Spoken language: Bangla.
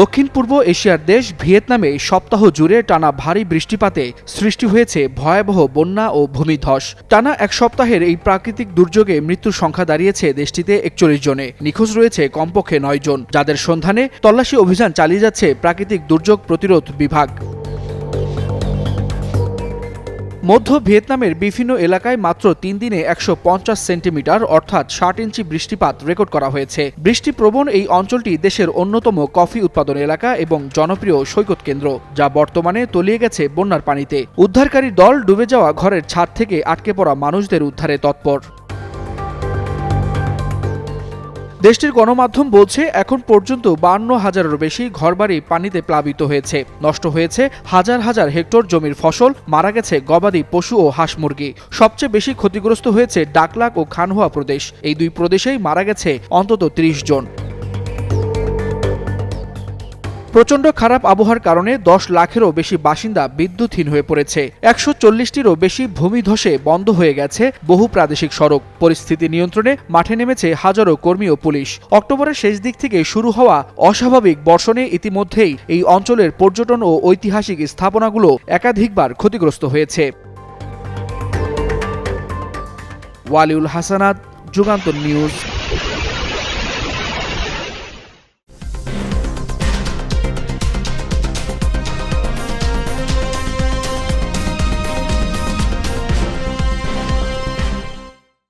দক্ষিণ পূর্ব এশিয়ার দেশ ভিয়েতনামে সপ্তাহ জুড়ে টানা ভারী বৃষ্টিপাতে সৃষ্টি হয়েছে ভয়াবহ বন্যা ও ভূমিধস। টানা এক সপ্তাহের এই প্রাকৃতিক দুর্যোগে মৃত্যুর সংখ্যা দাঁড়িয়েছে দেশটিতে একচল্লিশ জনে। নিখোঁজ রয়েছে কমপক্ষে নয় জন, যাদের সন্ধানে তল্লাশি অভিযান চালিয়ে যাচ্ছে প্রাকৃতিক দুর্যোগ প্রতিরোধ বিভাগ। মধ্য ভিয়েতনামের বিভিন্ন এলাকায় মাত্র তিন দিনে একশো পঞ্চাশ সেন্টিমিটার, অর্থাৎ ষাট ইঞ্চি বৃষ্টিপাত রেকর্ড করা হয়েছে। বৃষ্টিপ্রবণ এই অঞ্চলটি দেশের অন্যতম কফি উৎপাদন এলাকা এবং জনপ্রিয় সৈকত কেন্দ্র, যা বর্তমানে তলিয়ে গেছে বন্যার পানিতে। উদ্ধারকারী দল ডুবে যাওয়া ঘরের ছাদ থেকে আটকে পড়া মানুষদের উদ্ধারে তৎপর। দেশটির গণমাধ্যম বলছে, এখন পর্যন্ত বান্ন হাজারেরও বেশি ঘরবাড়ি পানিতে প্লাবিত হয়েছে। নষ্ট হয়েছে হাজার হাজার হেক্টর জমির ফসল, মারা গেছে গবাদি পশু ও হাঁস মুরগি। সবচেয়ে বেশি ক্ষতিগ্রস্ত হয়েছে ডাকলাক ও খানহুয়া প্রদেশ। এই দুই প্রদেশেই মারা গেছে অন্তত ত্রিশ জন। প্রচণ্ড খারাপ আবহাওয়ার কারণে দশ লাখেরও বেশি বাসিন্দা বিদ্যুৎহীন হয়ে পড়েছে। একশো চল্লিশটিরও বেশি ভূমিধসে বন্ধ হয়ে গেছে বহু প্রাদেশিক সড়ক। পরিস্থিতি নিয়ন্ত্রণে মাঠে নেমেছে হাজারো কর্মী ও পুলিশ। অক্টোবরের শেষ দিক থেকে শুরু হওয়া অস্বাভাবিক বর্ষণে ইতিমধ্যেই এই অঞ্চলের পর্যটন ও ঐতিহাসিক স্থাপনাগুলো একাধিকবার ক্ষতিগ্রস্ত হয়েছে। ওয়ালিউল হাসানাত, যুগান্তর নিউজ।